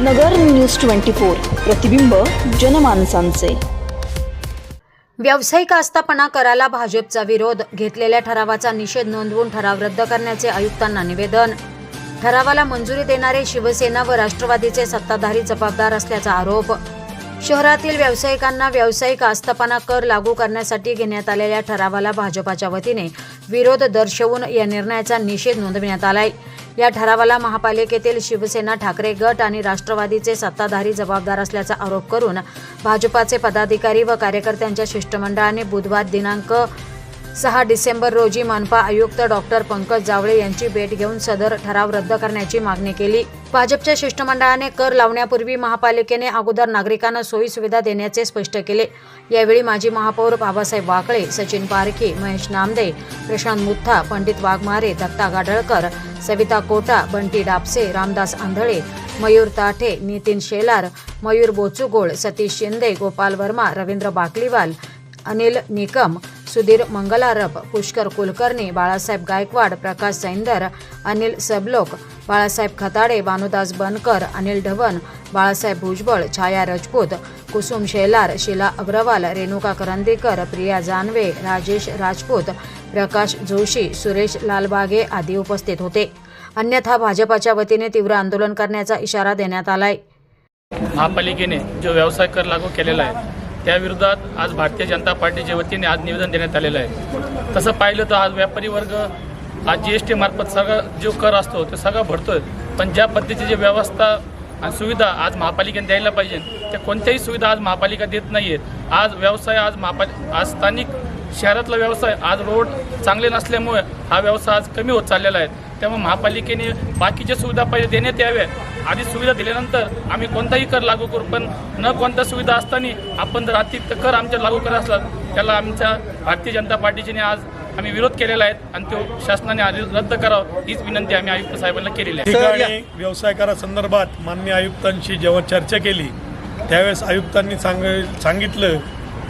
नगर news twenty four प्रतिबिंब जनमानसांचे. व्यावसायिक आस्थापना कराला भाजपचा विरोध घेतलेल्या ठरावाचा निषेध नोंदवून ठराव रद्द करण्याचे आयुक्तांना निवेदन. ठरावाला मंजुरी देणारे शिवसेना व राष्ट्रवादीचे सत्ताधारी जबाबदार असल्याचा आरोप. शहरातील व्यावसायिकांना व्यावसायिक आस्थापना कर लागू करण्यासाठी घेण्यात आलेल्या ठरावाला भाजपाच्या वतीने विरोध दर्शवून या निर्णयाचा निषेध नोंदविण्यात आलाय. या ठरावाला महापालिकेतील शिवसेना ठाकरे गट आणि राष्ट्रवादीचे सत्ताधारी जबाबदार असल्याचा आरोप करून भाजपाचे पदाधिकारी व कार्यकर्त्यांच्या शिष्टमंडळाने बुधवार दिनांक सहा डिसेंबर रोजी मनपा आयुक्त डॉक्टर पंकज जावळे यांची भेट घेऊन सदर ठराव रद्द करण्याची मागणी केली. भाजपच्या शिष्टमंडळाने कर लावण्यापूर्वी महापालिकेने अगोदर नागरिकांना सोयी सुविधा देण्याचे स्पष्ट केले. यावेळी माजी महापौर बाबासाहेब वाकळे सचिन पारखे महेश नामदे प्रशांत मुथा पंडित वाघमारे दत्ता गाडळकर सविता कोटा बंटी डापसे रामदास आंधळे मयूर ताठे नितीन शेलार मयूर बोचुगोळ सतीश शिंदे गोपाल वर्मा रवींद्र बाकलीवाल अनिल निकम सुधीर मंगलारप पुष्कर कुलकर्णी बाळासाहेब गायकवाड प्रकाश सैंदर अनिल सबलोक बाळासाहेब खताडे भानुदास बनकर अनिल ढवण बाळासाहेब भुजबळ छाया राजपूत कुसुम शेलार शीला अग्रवाल रेणुका करंदीकर प्रिया जानवे राजेश राजपूत प्रकाश जोशी सुरेश लालबागे आदी उपस्थित होते. अन्यथा भाजपाच्या वतीने तीव्र आंदोलन करण्याचा इशारा देण्यात आलाय. महापालिकेने जो व्यवसाय कर लागू केलेला आहे त्याविरोधात आज भारतीय जनता पार्टीच्या वतीने आज निवेदन देण्यात आलेलं आहे. तसं पाहिलं तर आज व्यापारी वर्ग आज जी एस टी मार्फत सगळं जो कर असतो तो सगळं भरतोय. पण ज्या पद्धतीची जी व्यवस्था आणि सुविधा आज महापालिकेने द्यायला पाहिजे त्या कोणत्याही सुविधा आज महापालिका देत नाही आहेत आज व्यवसाय आज महापाल आज स्थानिक शहरातला व्यवसाय आज रोड चांगले नसल्यामुळे हा व्यवसाय आज कमी होत चाललेला आहे. त्यामुळे महापालिकेने बाकीच्या सुविधा पहिले देण्यात याव्या आधी सुविधा दिल्यानंतर आम्ही कोणताही कर लागू करू पण न कोणत्या सुविधा असताना आपण जर आर्थिक कर आमच्या लागू करत असला त्याला आमच्या भारतीय जनता पार्टीने आज आम्ही विरोध केलेला आहे आणि तो शासनाने आधी रद्द करावा हीच विनंती आम्ही आयुक्त साहेबांना केलेली आहे. ठिकाणी व्यवसाय करासंदर्भात मान्य आयुक्तांशी जेव्हा चर्चा केली त्यावेळेस आयुक्तांनी सांग सांगितलं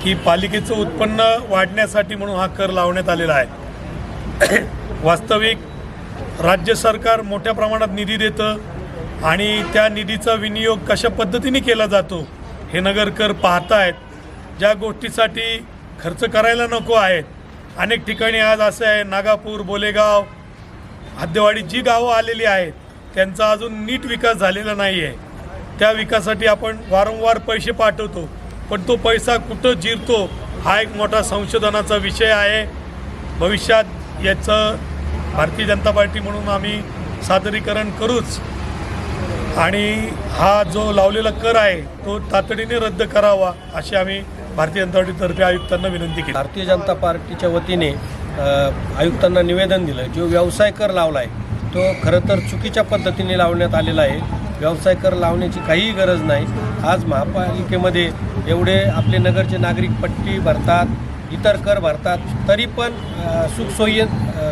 की पालिकेचं उत्पन्न वाढण्यासाठी म्हणून हा कर लावण्यात आलेला आहे. वास्तविक राज्य सरकार मोठ्या प्रमाणात निधी देतं आणि त्या निधीचा विनियोग कशा पद्धतीने केला जातो हे नगरकर पाहतायत. ज्या गोष्टीसाठी खर्च करायला नको आहेत. अनेक ठिकाणी आज असं आहे नागापूर बोलेगाव हद्देवाडी जी गावं आलेली आहेत त्यांचा अजून नीट विकास झालेला नाही आहे त्या विकासासाठी आपण वारंवार पैसे पाठवतो पण तो पैसा कुठं जिरतो हा एक मोठा संशोधनाचा विषय आहे. भविष्यात याचं भारतीय जनता पार्टी म्हणून आम्ही सादरीकरण करूच. आणि हा जो लावलेला कर आहे तो तातडीने रद्द करावा अशी आम्ही भारतीय जनता पार्टीतर्फे आयुक्तांना विनंती केली. भारतीय जनता पार्टीच्या वतीने आयुक्तांना निवेदन दिलं जो व्यवसाय कर लावला आहे तो खरं तर चुकीच्या पद्धतीने लावण्यात आलेला आहे. व्यवसाय कर लावण्याची काहीही गरज नाही. आज महापालिकेमध्ये एवढे आपले नगरचे नागरिक पट्टी भरतात इतर कर भरतात. तरी पण सुखसोयी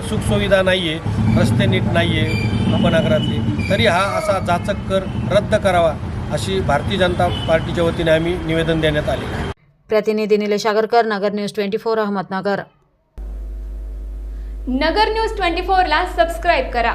सुखसुविधा नाही आहे रस्ते नीट नाही आहे उपनगरातले. तरी हा असा जाचक कर रद्द करावा अशी भारतीय जनता पार्टीच्या वतीने आम्ही निवेदन देण्यात आले. प्रतिनिधी Nilesh Agarkar Nagar news twenty four Ahmednagar. Nagar news twenty फोरला सबस्क्राईब करा.